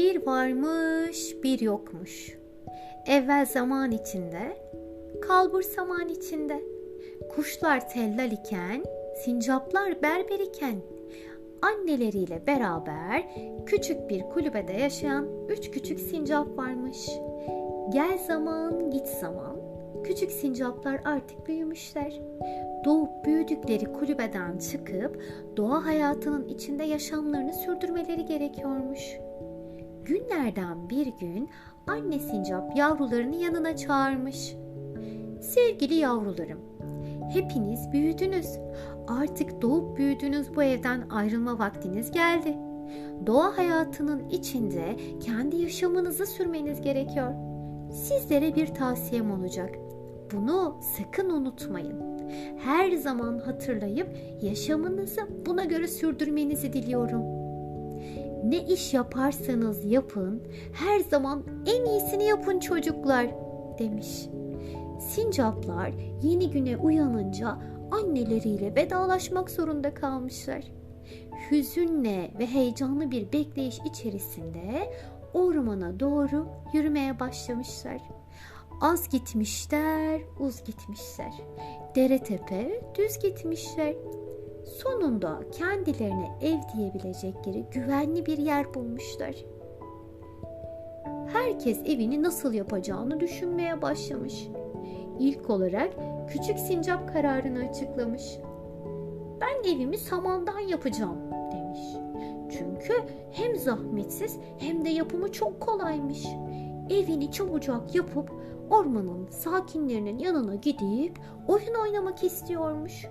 Bir varmış, bir yokmuş. Evvel zaman içinde, kalbur saman içinde. Kuşlar tellal iken, sincaplar berber iken, anneleriyle beraber küçük bir kulübede yaşayan üç küçük sincap varmış. Gel zaman, git zaman. Küçük sincaplar artık büyümüşler. Doğup büyüdükleri kulübeden çıkıp doğa hayatının içinde yaşamlarını sürdürmeleri gerekiyormuş. Günlerden bir gün anne sincap yavrularını yanına çağırmış. Sevgili yavrularım, hepiniz büyüdünüz. Artık doğup büyüdüğünüz bu evden ayrılma vaktiniz geldi. Doğa hayatının içinde kendi yaşamınızı sürmeniz gerekiyor. Sizlere bir tavsiyem olacak. Bunu sakın unutmayın. Her zaman hatırlayıp yaşamınızı buna göre sürdürmenizi diliyorum. Ne iş yaparsanız yapın, her zaman en iyisini yapın çocuklar demiş. Sincaplar yeni güne uyanınca anneleriyle vedalaşmak zorunda kalmışlar. Hüzünle ve heyecanlı bir bekleyiş içerisinde ormana doğru yürümeye başlamışlar. Az gitmişler, uz gitmişler. Dere tepe düz gitmişler. Sonunda kendilerine ev diyebilecekleri güvenli bir yer bulmuşlar. Herkes evini nasıl yapacağını düşünmeye başlamış. İlk olarak küçük sincap kararını açıklamış. Ben evimi samandan yapacağım demiş. Çünkü hem zahmetsiz hem de yapımı çok kolaymış. Evini çabucak yapıp ormanın sakinlerinin yanına gidip oyun oynamak istiyormuş.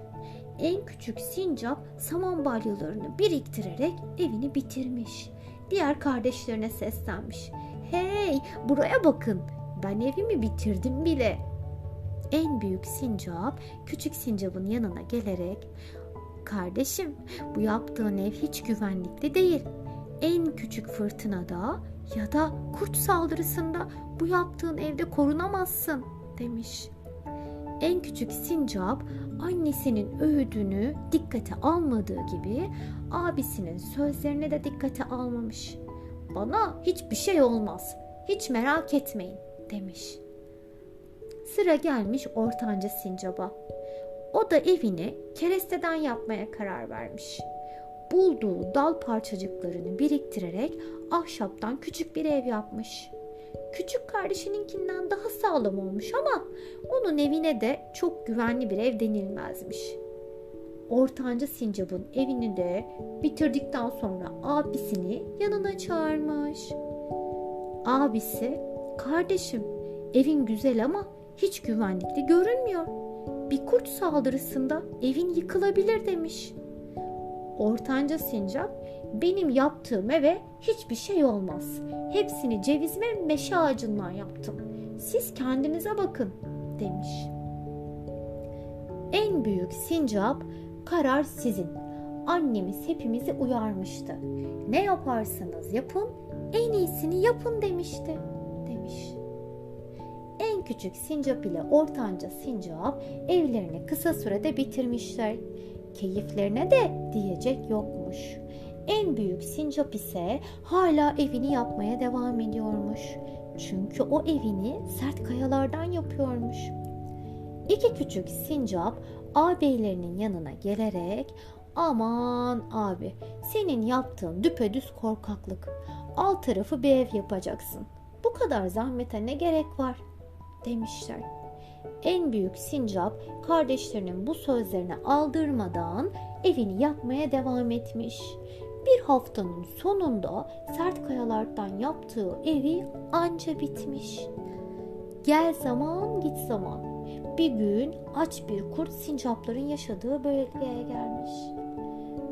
En küçük sincap saman balyalarını biriktirerek evini bitirmiş. Diğer kardeşlerine seslenmiş. Hey buraya bakın ben evimi bitirdim bile. En büyük sincap küçük sincapın yanına gelerek Kardeşim bu yaptığın ev hiç güvenlikli değil. En küçük fırtınada ya da kurt saldırısında bu yaptığın evde korunamazsın demiş. En küçük sincap annesinin öğüdünü dikkate almadığı gibi abisinin sözlerine de dikkate almamış. Bana hiçbir şey olmaz. Hiç merak etmeyin demiş. Sıra gelmiş ortanca sincaba. O da evini keresteden yapmaya karar vermiş. Bulduğu dal parçacıklarını biriktirerek ahşaptan küçük bir ev yapmış. Küçük kardeşininkinden daha sağlam olmuş ama onun evine de çok güvenli bir ev denilmezmiş. Ortanca sincapın evini de bitirdikten sonra abisini yanına çağırmış. Abisi, kardeşim evin güzel ama hiç güvenlikli görünmüyor. Bir kurt saldırısında evin yıkılabilir demiş. Ortanca sincap benim yaptığım eve hiçbir şey olmaz. Hepsini ceviz ve meşe ağacından yaptım. Siz kendinize bakın demiş. En büyük sincap karar sizin. Annemiz hepimizi uyarmıştı. Ne yaparsanız yapın en iyisini yapın demişti demiş. En küçük sincap ile ortanca sincap evlerini kısa sürede bitirmişler. Keyiflerine de diyecek yokmuş. En büyük sincap ise hala evini yapmaya devam ediyormuş. Çünkü o evini sert kayalardan yapıyormuş. İki küçük sincap ağabeylerinin yanına gelerek aman abi senin yaptığın düpedüz korkaklık. Alt tarafı bir ev yapacaksın. Bu kadar zahmete ne gerek var demişler. En büyük sincap kardeşlerinin bu sözlerine aldırmadan evini yapmaya devam etmiş. Bir haftanın sonunda sert kayalardan yaptığı evi anca bitmiş. Gel zaman git zaman. Bir gün aç bir kurt sincapların yaşadığı bölgeye gelmiş.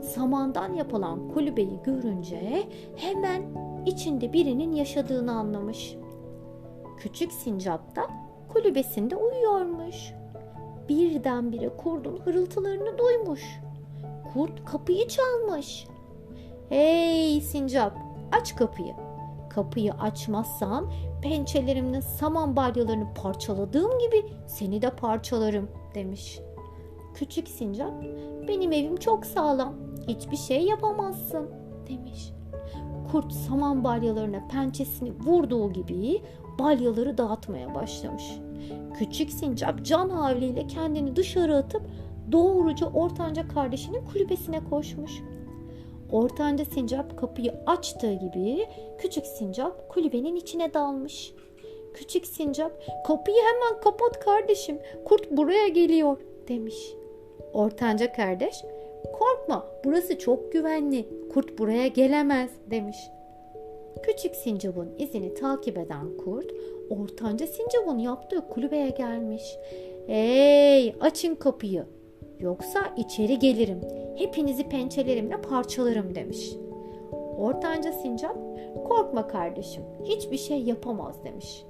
Samandan yapılan kulübeyi görünce hemen içinde birinin yaşadığını anlamış. Küçük sincap da kulübesinde uyuyormuş. Birdenbire kurdun hırıltılarını duymuş. Kurt kapıyı çalmış. Hey sincap aç kapıyı. Kapıyı açmazsan pençelerimle saman balyalarını parçaladığım gibi seni de parçalarım demiş. Küçük sincap benim evim çok sağlam hiçbir şey yapamazsın demiş. kurt saman balyalarına pençesini vurduğu gibi balyaları dağıtmaya başlamış. Küçük sincap can havliyle kendini dışarı atıp doğruca ortanca kardeşinin kulübesine koşmuş. Ortanca sincap kapıyı açtığı gibi küçük sincap kulübenin içine dalmış. Küçük sincap kapıyı hemen kapat kardeşim kurt buraya geliyor demiş. Ortanca kardeş korkma burası çok güvenli kurt buraya gelemez demiş. Küçük sincapın izini takip eden kurt ortanca sincapın yaptığı kulübeye gelmiş. Hey açın kapıyı yoksa içeri gelirim hepinizi pençelerimle parçalarım demiş. Ortanca sincap korkma kardeşim hiçbir şey yapamaz demiş.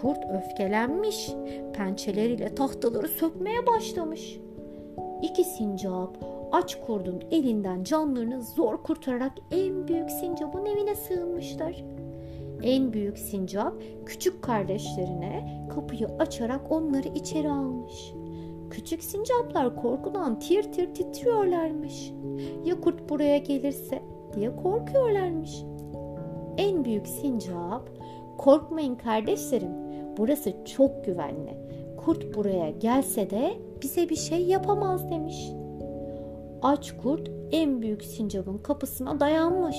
Kurt öfkelenmiş pençeleriyle tahtaları sökmeye başlamış. İki sincap aç kurdun elinden canlarını zor kurtararak en büyük sincapın evine sığınmışlar. En büyük sincap küçük kardeşlerine kapıyı açarak onları içeri almış. Küçük sincaplar korkudan tir tir titriyorlarmış. Ya kurt buraya gelirse diye korkuyorlarmış. En büyük sincap, korkmayın kardeşlerim, burası çok güvenli. Kurt buraya gelse de bize bir şey yapamaz demiş. Aç kurt en büyük sincapın kapısına dayanmış.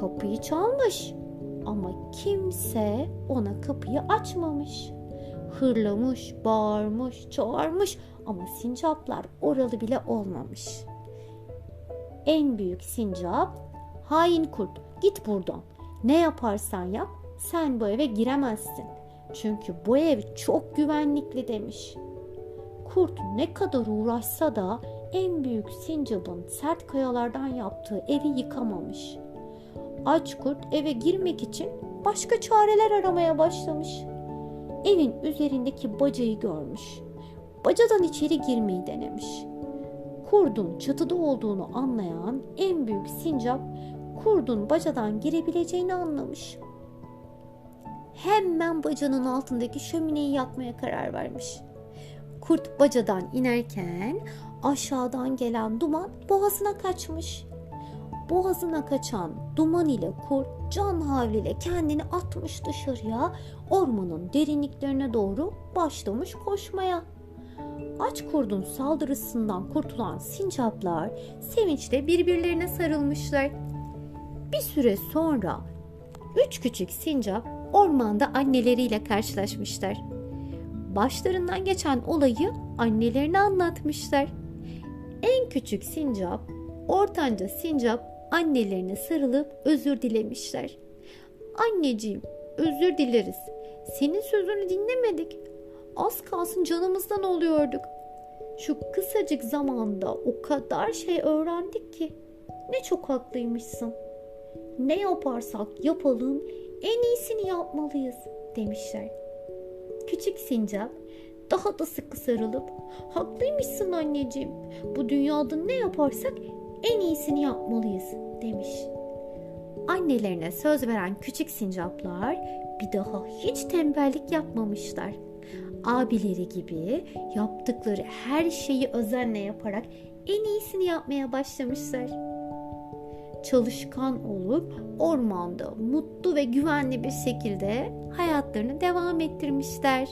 Kapıyı çalmış ama kimse ona kapıyı açmamış. Hırlamış, bağırmış, çağırmış ama sincaplar oralı bile olmamış. En büyük sincap, hain kurt git buradan. Ne yaparsan yap sen bu eve giremezsin. Çünkü bu ev çok güvenlikli demiş. Kurt ne kadar uğraşsa da en büyük sincapın sert kayalardan yaptığı evi yıkamamış. Aç kurt eve girmek için başka çareler aramaya başlamış. Evin üzerindeki bacayı görmüş. Bacadan içeri girmeyi denemiş. Kurdun çatıda olduğunu anlayan en büyük sincap kurdun bacadan girebileceğini anlamış. Hemen bacanın altındaki şömineyi yakmaya karar vermiş. Kurt bacadan inerken aşağıdan gelen duman boğazına kaçmış. Boğazına kaçan duman ile kurt can havliyle kendini atmış dışarıya ormanın derinliklerine doğru başlamış koşmaya. Aç kurdun saldırısından kurtulan sincaplar sevinçle birbirlerine sarılmışlar. Bir süre sonra üç küçük sincap ormanda anneleriyle karşılaşmışlar. Başlarından geçen olayı annelerine anlatmışlar. En küçük sincap, ortanca sincap annelerine sarılıp özür dilemişler. Anneciğim, özür dileriz. Senin sözünü dinlemedik. Az kalsın canımızdan oluyorduk. Şu kısacık zamanda o kadar şey öğrendik ki. Ne çok haklıymışsın. Ne yaparsak yapalım en iyisini yapmalıyız demişler. Küçük sincap daha da sıkı sarılıp haklıymışsın anneciğim. Bu dünyada ne yaparsak en iyisini yapmalıyız demiş. Annelerine söz veren küçük sincaplar bir daha hiç tembellik yapmamışlar. Abileri gibi yaptıkları her şeyi özenle yaparak en iyisini yapmaya başlamışlar. Çalışkan olup ormanda mutlu ve güvenli bir şekilde hayatlarını devam ettirmişler.